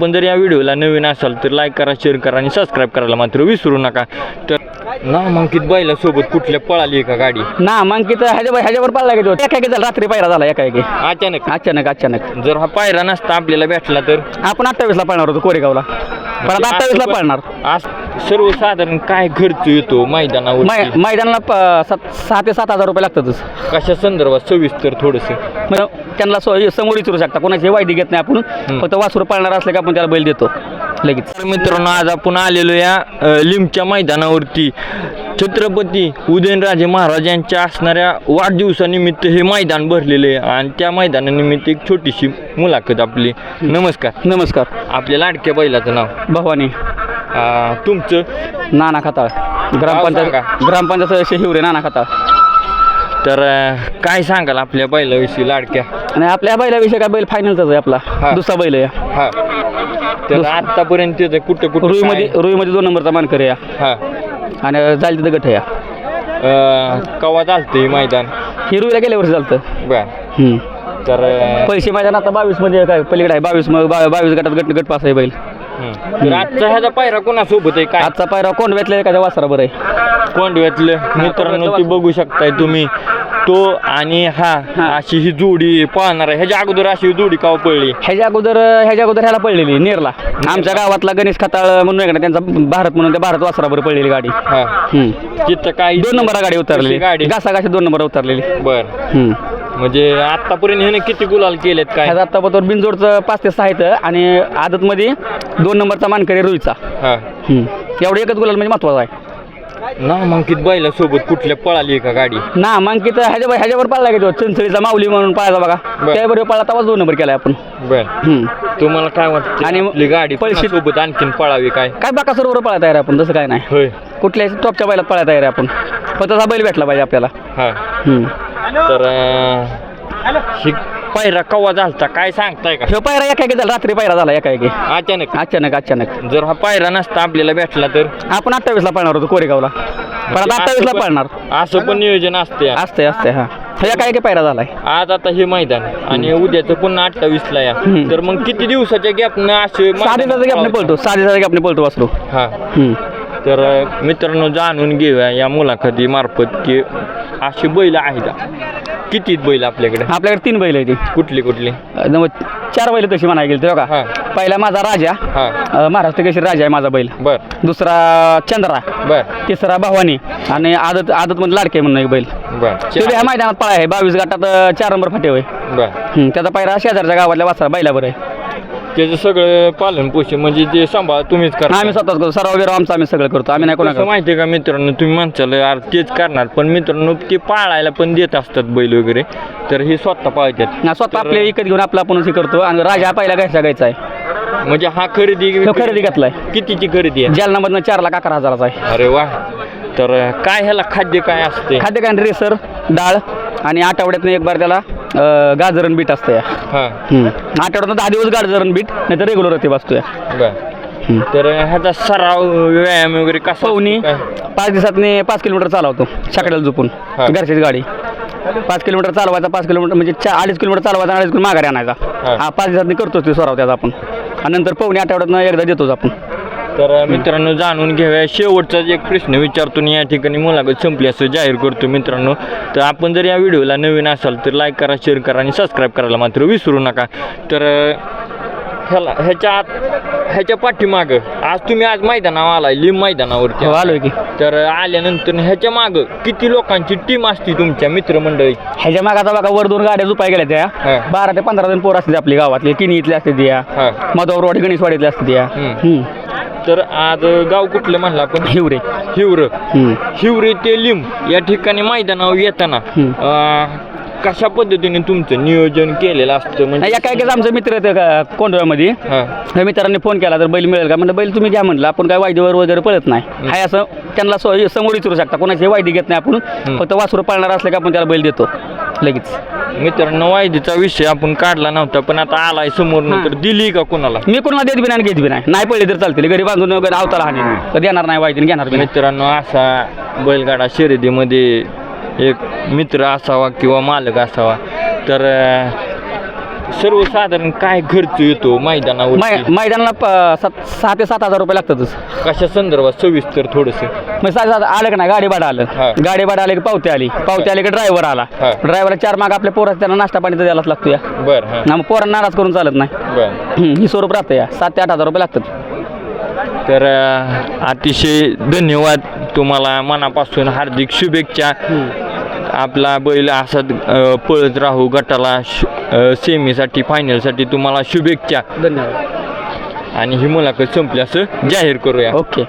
आपण जर या व्हिडिओला नवीन असाल तर लाईक करा शेअर करा आणि सबस्क्राईब करायला मात्र विसरू नका. तर नामांकित बैलासोबत कुठल्या पळाली का गाडी? ना मग किती ह्याच्या ह्याच्यावर पाळला तो. एका एकी झाला रात्री पायरा झाला एका एकी अचानक? अचानक अचानक. जर हा पायरा नसता आपल्याला भेटला तर? आपण अठ्ठावीसला पाळणार होतो कोरेगावला. परत अठ्ठावीसला पाळणार. आज सर्वसाधारण काय खर्च येतो? मैदानावर मै मैदानाला प- सात सहा ते सात हजार रुपये लागतातच कशा संदर्भात? सविस्तर थोडस. मग त्यांना सो- समोर विचारू शकता. कोणाची वायदी घेत नाही आपण. फक्त वासरू पाळणार असले की आपण त्याला बैल देतो. लगेच तर मित्रांनो आज आपण आलेलो या लिमच्या मैदानावरती. छत्रपती उदयनराजे महाराज यांच्या असणाऱ्या वाढदिवसानिमित्त हे मैदान भरलेले आहे. आणि त्या मैदानानिमित्त एक छोटीशी मुलाखत आपली. नमस्कार. नमस्कार. आपल्या लाडक्या बैलाचं नाव? भवानी. तुमचं? नाना खताळ. ग्रामपंचायत. ग्रामपंचायत हिवरे नाना खताळ. तर अ, काय सांगाल आपल्या बैलाविषयी लाडक्या? आणि आपल्या बैलाविषयी काय बैल फायनलचाच आहे आपला. दुसरा बैल आहे. हा. तर आतापर्यंत त्याचं कुठं कुठं रुईमध्ये काय- रुईमध्ये दोन नंबरचा मानकर या हा. आणि जायला तिथं गठ या अ, कवा चालतं मैदान? ही रुईला गेल्या वर्षी चालतं बर. हम्म. तर अ, पैसे मैदान आता बावीसमध्ये काय? पलीकडे आहे. बावीस मग बा- बावीस गटात गट गट पास आहे बैल. हम्म. तर आजचा ह्याचा पायरा कोणासोबत आहे? काय? आजचा पायरा कोण वेतले का वासरा बरं आहे. कोंडव्यातलं. मित्रांनो ती बघू शकताय तुम्ही. तो आणि हा हा. अशी ही जोडी पाहणार आहे. ह्याच्या अगोदर अशी ही जोडी काव पडली? ह्याच्या अगोदर ह्याच्या अगोदर ह्याला पडलेली नेरला. आमच्या गावातला गणेश खताळ म्हणून आहे का नाही, त्यांचा भारत म्हणून त्या भारत वासराबर पडलेली गाडी. हा. हम्म. तिथं काही दोन नंबर गाडी उतरलेली कशी गाडी? घासा घाशी दोन नंबर उतरलेली. बर. हम्म. म्हणजे आतापर्यंत ह्याने किती गुलाल केलेत काय? ह्याचा आता बरोबर बिनजोडचं पाच ते सहा आहेत आणि आदतमध्ये दोन नंबरचा मानकरी रुईचा हा. हम्म. एवढं एकच गुलाल म्हणजे महत्त्वाचा आहे. नामांकित बैलासोबत कुठल्या पळाली का गाडी? ना मग किती ह्याच्या ह्याच्यावर पाळला की तो? चिंचळीचा माऊली म्हणून पाळायचा बघा. बरं. त्याबरोबर पाळला तेव्हाच दोन नंबर केलाय आपण. बर. हम्म. तुम्हाला काय वाटतं? आणि आपली गाडी पळशी- सोबत आणखीन पळावी काय? काय बाका सरोवर पळा तयार आहे आपण? तसं काय नाही. होय. कुठल्याही टॉपच्या बैलात पळा तयार आहे आपण? फक्त तसा बैल भेटला पाहिजे आपल्याला. हा. हम्म. तर अं, ही पायरा कवा झालता? काय सांगताय का? ह्यो पायरा एका एकी झाला रात्री पायरा झाला एका एकी अचानक? अचानक अचानक. जर हा पायरा नसता आपल्याला भेटला तर? आपण अठ्ठावीसला पाळणार होतो कोरेगावला. परत अठ्ठावीसला पाळणार. असं पण नियोजन असते असते असते हा. ह्या काय की पायरा झालाय. आज आता हे मैदान आणि उद्याचं पुन्हा अठ्ठावीस ला या. हम्म. तर मग किती दिवसाच्या गॅपनं असे सहा दिवसाचा गॅपने पळतो सहा दिवसाचा गॅपने पळतो वासरू. हा. हम्म. तर अं, मित्रांनो जाणून घेऊया या मुलाखती मार्फत की अशी बैल आहेत? किती आहेत बैल आपल्याकडे? आपल्याकडे तीन बैल आहे ती कुठली कुठली? अं, चार बैल तशी म्हणाय गेली तेव्हा हा. का पहिला माझा राजा हा. अं, महाराष्ट्र केसरी राजा आहे माझा बैल. बर. दुसरा चंद्रा बर. तिसरा भवानी आणि आदत आदत मध्ये लाडके म्हणून एक बैल. बर. तो बी ह्या मैदानात पळा आहे बावीस गटात अं, चार नंबर फाटे होय. बर. त्याचा पायरा शेजारच्या गावातल्या वासरा बैलावर आहे. त्याचं सगळं पालन पोषण म्हणजे ते सांभाळ तुम्हीच करा आम्ही स्वतःच करतो. सराव बिराव आमचा आम्ही सगळं करतो. आम्ही नाही कोणा कसं माहितीये का मित्रांनो तुम्ही म्हणचाल यार तेच करणार. पण मित्रांनो ते पाळायला पण देत असतात बैल वगैरे. तर हे स्वतः पाळतात. ना स्वतः आपले विकत घेऊन आपला आपण हे करतो. आणि राजा पहिला घ्यायचा घ्यायचा आहे. म्हणजे हा खरेदी तो खरेदी घेतलाय. कितीची खरेदी आहे? जालनामधनं चार लाख अकरा हजाराचा आहे. अरे वा. तर काय ह्याला खाद्य काय असते? खाद्य काय? रेसर डाळ आणि आठवड्यातनं एक बार त्याला अं, गाजरण बीट असतं या. हा. आठवड्यातनं दहा दिवस गाजरण बीट नाही तर रेग्युलर ते बसतो या. बर. तर ह्याचा सराव व्यायाम वगैरे कसा? पवनी काय? पाच दिवसात पाच किलोमीटर चालवतो छकड्याला झोपून हा. घरचीच गाडी. पाच किलोमीटर चालवायचा पाच किलोमीटर म्हणजे चा अडीच किलोमीटर चालवायचा अडीच किलोमीटर माघारी आणायचा. हा. हा पाच दिवसात करतोच ते सराव त्याचा आपण. आणि नंतर पवनी आठवड्यातनं एकदा देतोच आपण. तर मित्रांनो जाणून घेऊया. शेवटचाच एक प्रश्न विचारतो या ठिकाणी मुलाखत संपली असं जाहीर करतो मित्रांनो. तर आपण जर या व्हिडिओला नवीन असाल तर लाईक करा शेअर करा आणि सबस्क्राईब करायला मात्र विसरू नका. तर ह्याला ह्याच्या आत ह्याच्या पाठीमागं आज तुम्ही आज मैदानावर आलाय लिम मैदानावरती हो आलोय की. तर आल्यानंतर ह्याच्या मागं किती लोकांची टीम असते तुमच्या मित्रमंडळी? ह्याच्या मागाचा बघा वर दोन गाड्या झुपाय गेल्या. त्या. बारा ते पंधरा जण पोर असते आपली गावातली. किनी इथली असते त्या. हा. मधवरवाडी गणेशवाडीतली असते त्या. तर आज गाव कुठलं म्हणलं आपण? हिवरे. हिवर. हिवरे ते लिम या ठिकाणी मैदानावर येताना. अं, कशा पद्धतीने तुमचं नियोजन केलेलं असतं? म्हणजे काय काय आमचे मित्र आहेत का कोंडव्यामध्ये हा, त्या मित्रांनी फोन केला तर बैल मिळेल का? म्हणलं बैल तुम्ही घ्या म्हणलं. आपण काय वायदीवर वगैरे पळत नाही. हाय असं त्यांना सो- समोर विचारू शकता. कोणाची वायदी घेत नाही आपण. फक्त वासरू पाळणार असले का आपण त्याला बैल देतो. लगेच. मित्रांनो वायदीचा विषय आपण काढला नव्हता पण आता आलाय समोर तर दिली का कोणाला? मी कोणाला देत बी नाही आणि घेत बी नाही. नाही पडले तर चालतील. घरी बांधून वगैरे आवताला हानी. तर देणार नाही आणि घेणार बी नाही. मित्रांनो असा बैलगाडा शर्यतीमध्ये एक मित्र असावा किंवा मालक असावा तर अं, सर्वसाधारण काय खर्च येतो मै मैदानावर मैदानाला प- सात सहा ते सात हजार रुपये लागतातच. कशा संदर्भात? सविस्तर थोडस. मग सात सात आलं का नाही? गाडी भाडं हा. आलं गाडी भाडं आले की पावती आली. पावती आली की ड्रायव्हर आला. हा. ड्रायव्हरला चार माग आपल्या पोरात त्यांना नाश्ता पाणी तर द्यायलाच लागतो या. बर हा. ना मग पोरांना नाराज करून चालत नाही. बर. हम्म, ही स्वरूप राहतं या. सात ते आठ हजार रुपये लागतात. तर अं, अतिशय धन्यवाद तुम्हाला मनापासून हार्दिक शुभेच्छा. आपला बैल असाच अं, पळत राहू गटाला सेमीसाठी फायनलसाठी तुम्हाला शुभेच्छा. धन्यवाद. आणि ही मुलाखत संपली असं जाहीर करूया. ओके.